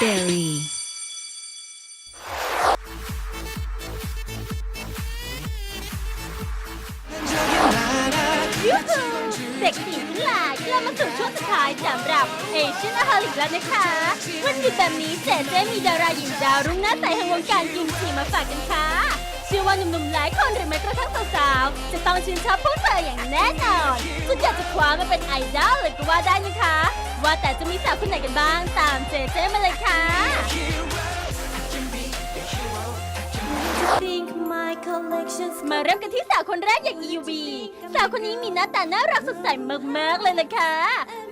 Daily ยูฮูเด็กสีทั้งหลายกลับมาสู่ช่วงสุดท้ายสำหรับเอเชียนอาหาริกแล้วนะคะวันหยุดแบบนี้เจเจมีดาราหญิงดาวรุ่งหน้าใสแห่งวงการกิมจิมาฝากกันค่ะ เชื่อว่าหนุ่มๆหลายคนหรือแม้กระทั่งสาวๆจะต้องชื่นชอบพวกเธออย่างแน่นอน จนอยากจะคว้ามาเป็นไอดอลเลยก็ว่าได้นะคะ ว่าแต่จะมีสาวคนไหนกันบ้าง ตามเจเจมาเลยค่ะ มาเริ่มกันที่สาวคนแรกอย่าง EUV สาวคนนี้มีหน้าตาน่ารักสดใสมากๆเลยล่ะค่ะ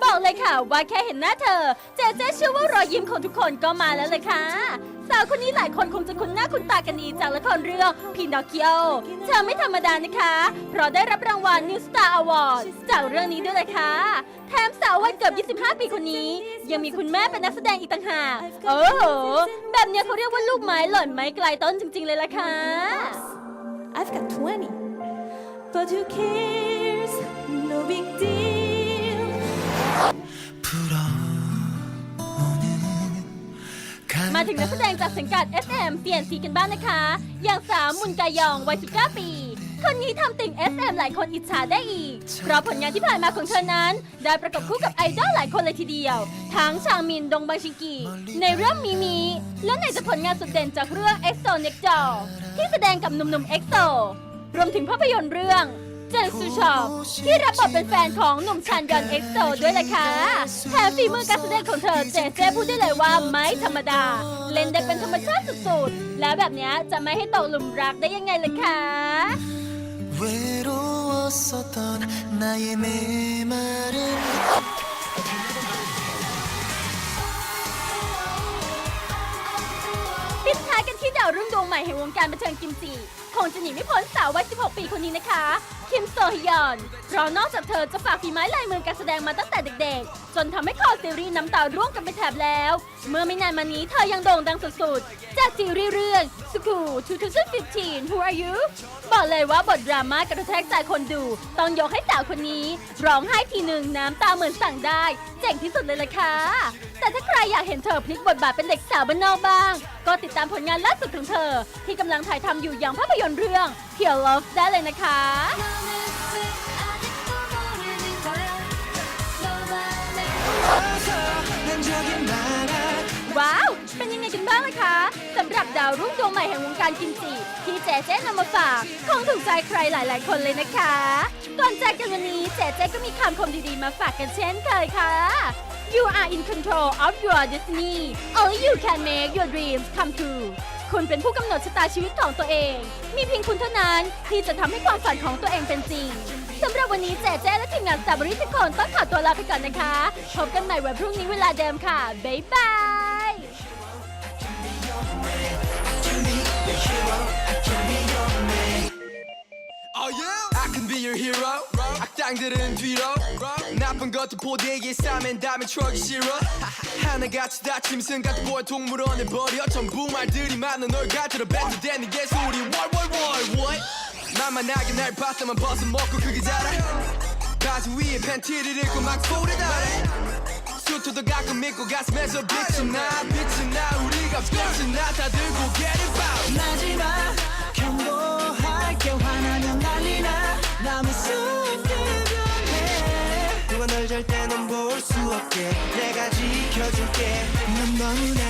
บอกเลยค่ะว่าแค่เห็นหน้าเธอ เจเจเชื่อว่ารอยยิ้มของทุกคนก็มาแล้วเลยค่ะสาวคนนี้หลายคนคงจะคุ้นหน้าคุ้นตากันดีจากละครเรื่องพินอคคิโอเธอไม่ธรรมดานะคะ เพราะได้รับรางวัล New Star Award จากเรื่องนี้ด้วยเลยค่ะแถมสาววัยเกือบ 25 ปีคนนี้ ยังมีคุณแม่เป็นนักแสดงอีกต่างหากโอ้โห แบบนี้เขาเรียกว่าลูกไม้หล่นไม้ไกลต้นจริง ๆ เลยล่ะค่ะ I've got 20 but who cares no big deal มาถึงนักแสดงจากสังกัด SM เปลี่ยนสีกันบ้างนะคะ อย่างสาวมุนกายองวัย 19 ปี คนนี้ทำติ่ง SM หลายคนอิจฉาได้อีก เพราะผลงานที่ผ่านมาของเธอนั้น ได้ประกบคู่กับไอดอลหลายคนเลยทีเดียว ทั้งชางมินดงบังชิงกี ในเรื่องมีมี และไหนจะผลงานสุดเด่นจากเรื่อง EXO Next Door ที่แสดงกับหนุ่มๆ EXO รวมถึงภาพยนตร์เรื่องเจนซูชอบที่รับบทเป็นแฟนของหนุ่มชันยอนเอ็กโซด้วยล่ะค่ะแถมฝีมือการแสดงของเธอเจเจพูดได้เลยว่าไม่ธรรมดา เล่นได้เป็นธรรมชาติสุดๆ แล้วแบบเนี้ยจะไม่ให้ตกหลุมรักได้ยังไงล่ะคะ 외로웠었던 나의 메마른 ปิดท้ายกันที่ดาวรุ่งดวงใหม่แห่งวงการบันเทิงกิมจิ คงจะหนีไม่พ้นสาววัย 16 ปีคนนี้นะคะ คิมโซฮยอน เพราะนอกจากเธอจะฝากฝีไม้ลายมือการแสดงมาตั้งแต่เด็กๆ จนทำให้คอซีรีส์น้ำตาร่วงกันไปแถบแล้ว เมื่อไม่นานมานี้เธอยังโด่งดังสุดๆ จากซีรีส์เรื่องสุกู2015 Who Are You บอกเลยว่าบทดราม่ากระแทกใจคนดู ต้องยกให้สาวคนนี้ ร้องไห้ทีหนึ่งน้ำตาเหมือนสั่งได้ เจ๋งที่สุดเลยล่ะค่ะ แต่ถ้าใครอยากเห็นเธอพลิกบทบาทเป็นเด็กสาวบ้านนอกบ้าง ก็ติดตามผลงานล่าสุดของเธอ ที่กำลังถ่ายทำอยู่อย่างภาพยนตร์เรื่อง Pure Love ได้เลยนะคะ วรุ่งใหม่แห่งวงการกิมจิที่เจเจนำมาฝากคงถูกใจใครหลาย ๆ คนเลยนะคะ ก่อนจากกันวันนี้เจเจก็มีคำคมดี ๆ มาฝากกันเช่นเคยค่ะ You are in control of your destiny only you can make your dreams come true คุณเป็นผู้กำหนดชะตาชีวิตของตัวเอง มีเพียงคุณเท่านั้นที่จะทำให้ความฝันของตัวเองเป็นจริงสำหรับวันนี้แจ๊แจ๊และทีมงานสตาร์บริทุกคนต้องขอตัวลาไปก่อนนะคะ พบกันใหม่วันพรุ่งนี้เวลาเดิมค่ะ บ๊ายบาย hero. 악당들은 뒤로. 나쁜 것도 보대기에 싸맨 다음에 추억이 싫어. 하나같이 다 짐승 같은 보여 동물원에 버려. 전부 말들이 많아 널 가지러 뱉어대는 게 소리 월월월 what? 만만하게 날 봤으면 벗어 먹고 그게 자라. 바지 위에 팬티를 입고 막 소리 달아 수트도 가끔 입고 가슴에서 빛이 나 빛이 나 다들 고 get it out 마지막 경고할게 화나면 난리 나. 남의 숲들 변해. 누가 널 절대 넌 볼 수 없게 내가 지켜줄게. 넌 너무나